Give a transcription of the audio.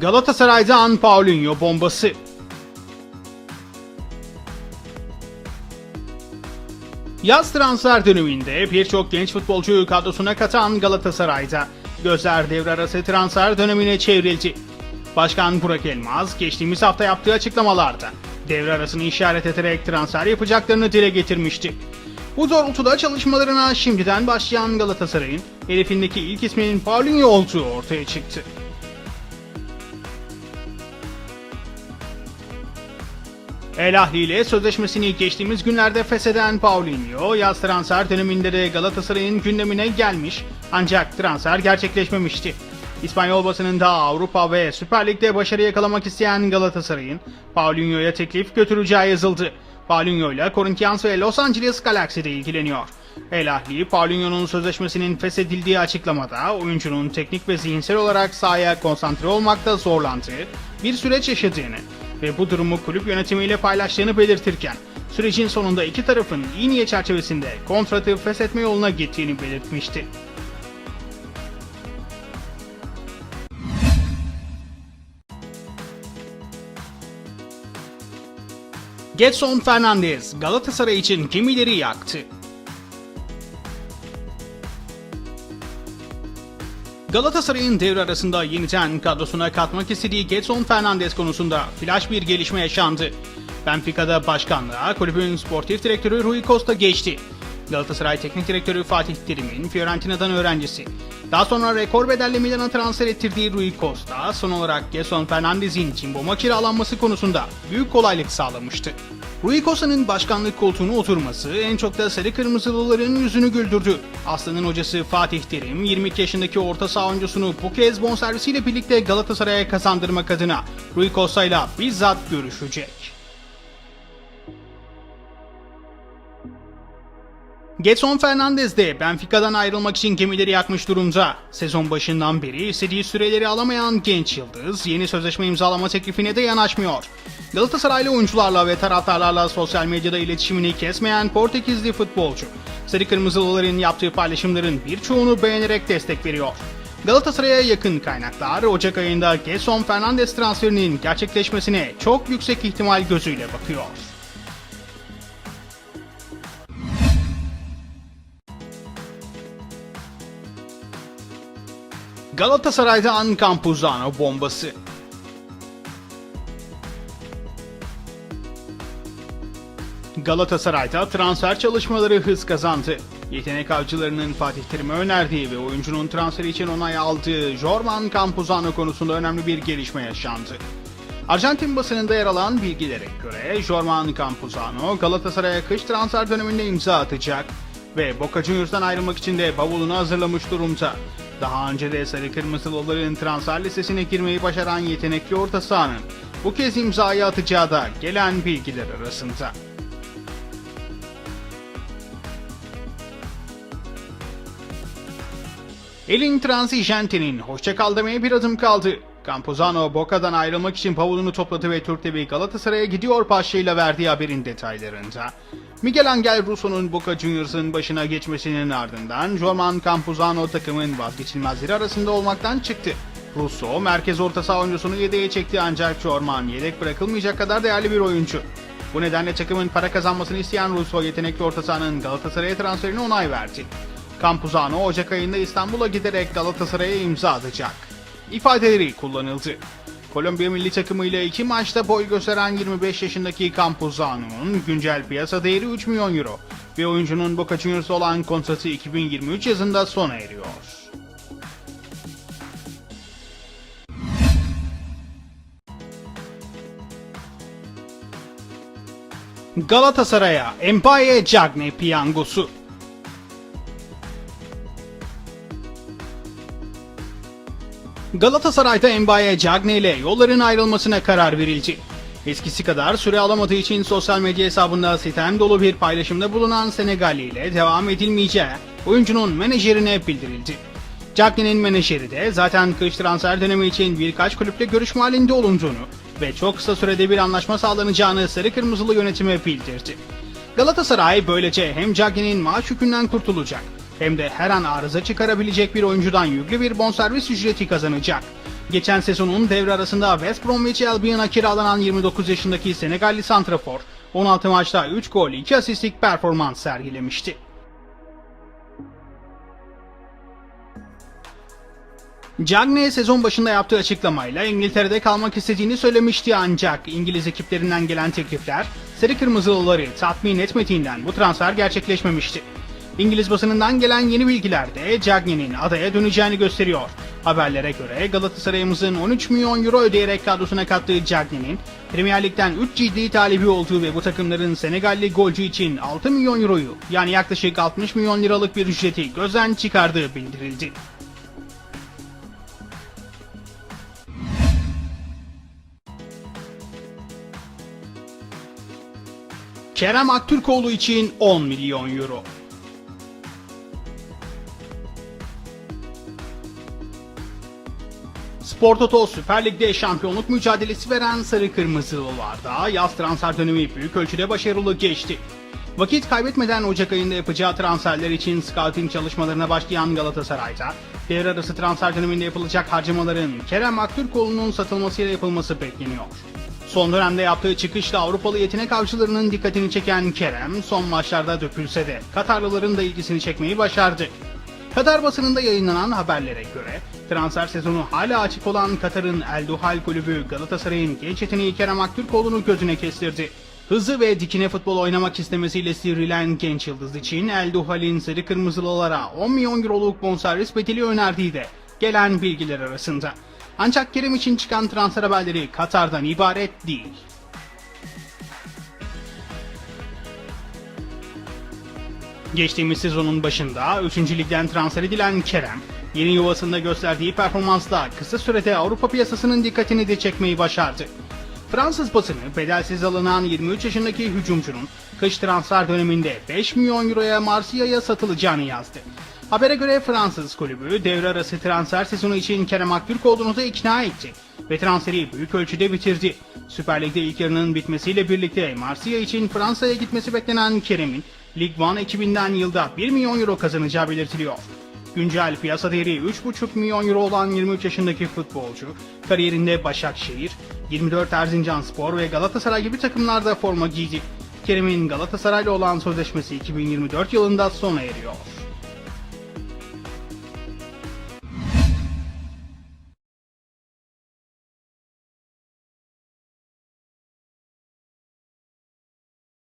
Galatasaray'dan Paulinho bombası. Yaz transfer döneminde birçok genç futbolcuyu kadrosuna katan Galatasaray'da gözler devre arası transfer dönemine çevrildi. Başkan Burak Elmaz geçtiğimiz hafta yaptığı açıklamalarda devre arasını işaret ederek transfer yapacaklarını dile getirmişti. Bu doğrultuda çalışmalarına şimdiden başlayan Galatasaray'ın hedefindeki ilk isminin Paulinho olduğu ortaya çıktı. El Ahli ile sözleşmesini geçtiğimiz günlerde fesheden Paulinho, yaz transfer döneminde de Galatasaray'ın gündemine gelmiş ancak transfer gerçekleşmemişti. İspanyol basınında Avrupa ve Süper Lig'de başarı yakalamak isteyen Galatasaray'ın Paulinho'ya teklif götüreceği yazıldı. Paulinho ile Corinthians ve Los Angeles Galaxy'de ilgileniyor. El Ahli, Paulinho'nun sözleşmesinin feshedildiği açıklamada oyuncunun teknik ve zihinsel olarak sahaya konsantre olmakta zorlandığı bir süreç yaşadığını ve bu durumu kulüp yönetimiyle paylaştığını belirtirken sürecin sonunda iki tarafın iyi niyet çerçevesinde kontratı feshetme yoluna gittiğini belirtmişti. Getson Fernandez Galatasaray için kimileri yaktı? Galatasaray'ın devre arasında yeniden kadrosuna katmak istediği Getson Fernandes konusunda flash bir gelişme yaşandı. Benfica'da başkanlığa kulübün sportif direktörü Rui Costa geçti. Galatasaray Teknik Direktörü Fatih Terim'in Fiorentina'dan öğrencisi. Daha sonra rekor bedelle Milan'a transfer ettirdiği Rui Costa son olarak Getson Fernandez'in Cimbom'a kiralanması konusunda büyük kolaylık sağlamıştı. Rui Costa'nın başkanlık koltuğuna oturması en çok da sarı kırmızılıların yüzünü güldürdü. Aslan'ın hocası Fatih Terim 22 yaşındaki orta saha oyuncusunu bu kez bonservisiyle birlikte Galatasaray'a kazandırmak adına Rui Costa ile bizzat görüşecek. Getson Fernandez de Benfica'dan ayrılmak için gemileri yakmış durumda. Sezon başından beri istediği süreleri alamayan genç yıldız yeni sözleşme imzalama teklifine de yanaşmıyor. Galatasaraylı oyuncularla ve taraftarlarla sosyal medyada iletişimini kesmeyen Portekizli futbolcu, Sarı Kırmızılıların yaptığı paylaşımların birçoğunu beğenerek destek veriyor. Galatasaray'a yakın kaynaklar Ocak ayında Getson Fernandes transferinin gerçekleşmesine çok yüksek ihtimal gözüyle bakıyor. Galatasaray'dan Campuzano bombası. Galatasaray'da transfer çalışmaları hız kazandı. Yetenek avcılarının Fatih Terim'e önerdiği ve oyuncunun transferi için onay aldığı Jorman Campuzano konusunda önemli bir gelişme yaşandı. Arjantin basınında yer alan bilgilere göre Jorman Campuzano Galatasaray'a kış transfer döneminde imza atacak ve Boca Juniors'tan ayrılmak için de bavulunu hazırlamış durumda. Daha önce de Sarı Kırmızılıların transfer listesine girmeyi başaran yetenekli orta sahanın bu kez imzayı atacağı da gelen bilgiler arasında. Elin Transigente'nin hoşçakal demeye bir adım kaldı. Campuzano Boca'dan ayrılmak için bavulunu topladı ve Türk TV Galatasaray'a gidiyor başlığıyla verdiği haberin detaylarında. Miguel Angel Russo'nun Boca Juniors'ın başına geçmesinin ardından Jorman Campuzano takımın vazgeçilmezleri arasında olmaktan çıktı. Russo merkez orta saha oyuncusunu yedeğe çekti ancak Jorman yedek bırakılmayacak kadar değerli bir oyuncu. Bu nedenle takımın para kazanmasını isteyen Russo yetenekli orta sahanın Galatasaray'a transferine onay verdi. Campuzano Ocak ayında İstanbul'a giderek Galatasaray'a imza atacak. İfadeleri kullanıldı. Kolombiya milli takımı ile iki maçta boy gösteren 25 yaşındaki Campuzano'nun güncel piyasa değeri 3 milyon euro ve oyuncunun Boca Juniors'la olan kontratı 2023 yazında sona eriyor. Galatasaray'a Mbaye Cagne piyangosu Galatasaray'da Mbaye Cagne ile yolların ayrılmasına karar verildi. Eskisi kadar süre alamadığı için sosyal medya hesabında sitem dolu bir paylaşımda bulunan Senegalli ile devam edilmeyeceği oyuncunun menajerine bildirildi. Cagne'nin menajeri de zaten kış transfer dönemi için birkaç kulüple görüşme halinde olunduğunu ve çok kısa sürede bir anlaşma sağlanacağını sarı kırmızılı yönetime bildirdi. Galatasaray böylece hem Cagne'nin maaş yükünden kurtulacak hem de her an arıza çıkarabilecek bir oyuncudan yüklü bir bonservis ücreti kazanacak. Geçen sezonun devre arasında West Bromwich Albion'a kiralanan 29 yaşındaki Senegalli santrafor 16 maçta 3 gol 2 asistlik performans sergilemişti. Cagney sezon başında yaptığı açıklamayla İngiltere'de kalmak istediğini söylemişti ancak İngiliz ekiplerinden gelen teklifler Sarı Kırmızılıları tatmin etmediğinden bu transfer gerçekleşmemişti. İngiliz basınından gelen yeni bilgiler de Cagney'in adaya döneceğini gösteriyor. Haberlere göre Galatasaray'ımızın 13 milyon euro ödeyerek kadrosuna kattığı Cagney'in Premier Lig'den 3 ciddi talebi olduğu ve bu takımların Senegalli golcü için 6 milyon euroyu yani yaklaşık 60 milyon liralık bir ücreti gözden çıkardığı bildirildi. Kerem Aktürkoğlu için 10 milyon euro. Spor Toto Süper Lig'de şampiyonluk mücadelesi veren Sarı Kırmızılılarda yaz transfer dönemi büyük ölçüde başarılı geçti. Vakit kaybetmeden Ocak ayında yapacağı transferler için scouting çalışmalarına başlayan Galatasaray'da devre arası transfer döneminde yapılacak harcamaların Kerem Aktürkoğlu'nun satılmasıyla yapılması bekleniyor. Son dönemde yaptığı çıkışla Avrupalı yetenek avcılarının dikkatini çeken Kerem son maçlarda dökülse de Katarlıların da ilgisini çekmeyi başardı. Katar basınında yayınlanan haberlere göre transfer sezonu hala açık olan Katar'ın El Duhal kulübü Galatasaray'ın genç yeteneği Kerem Aktürkoğlu'nu gözüne kestirdi. Hızlı ve dikine futbol oynamak istemesiyle sivrilen genç yıldız için El Duhal'in sarı kırmızılılara 10 milyon euroluk bonservis bedeli önerdiği de gelen bilgiler arasında. Ancak Kerem için çıkan transfer haberleri Katar'dan ibaret değil. Geçtiğimiz sezonun başında 3. ligden transfer edilen Kerem, yeni yuvasında gösterdiği performansla kısa sürede Avrupa piyasasının dikkatini de çekmeyi başardı. Fransız basını bedelsiz alınan 23 yaşındaki hücumcunun kış transfer döneminde 5 milyon euroya Marsilya'ya satılacağını yazdı. Habere göre Fransız kulübü devre arası transfer sezonu için Kerem Aktürkoğlu'nu da ikna etti ve transferi büyük ölçüde bitirdi. Süper Lig'de ilk yarının bitmesiyle birlikte Marsilya için Fransa'ya gitmesi beklenen Kerem'in Lig 1 ekibinden yılda 1 milyon euro kazanacağı belirtiliyor. Güncel piyasa değeri 3,5 milyon euro olan 23 yaşındaki futbolcu, kariyerinde Başakşehir, 24 Erzincan Spor ve Galatasaray gibi takımlarda forma giydi. Kerem'in Galatasaray'la olan sözleşmesi 2024 yılında sona eriyor.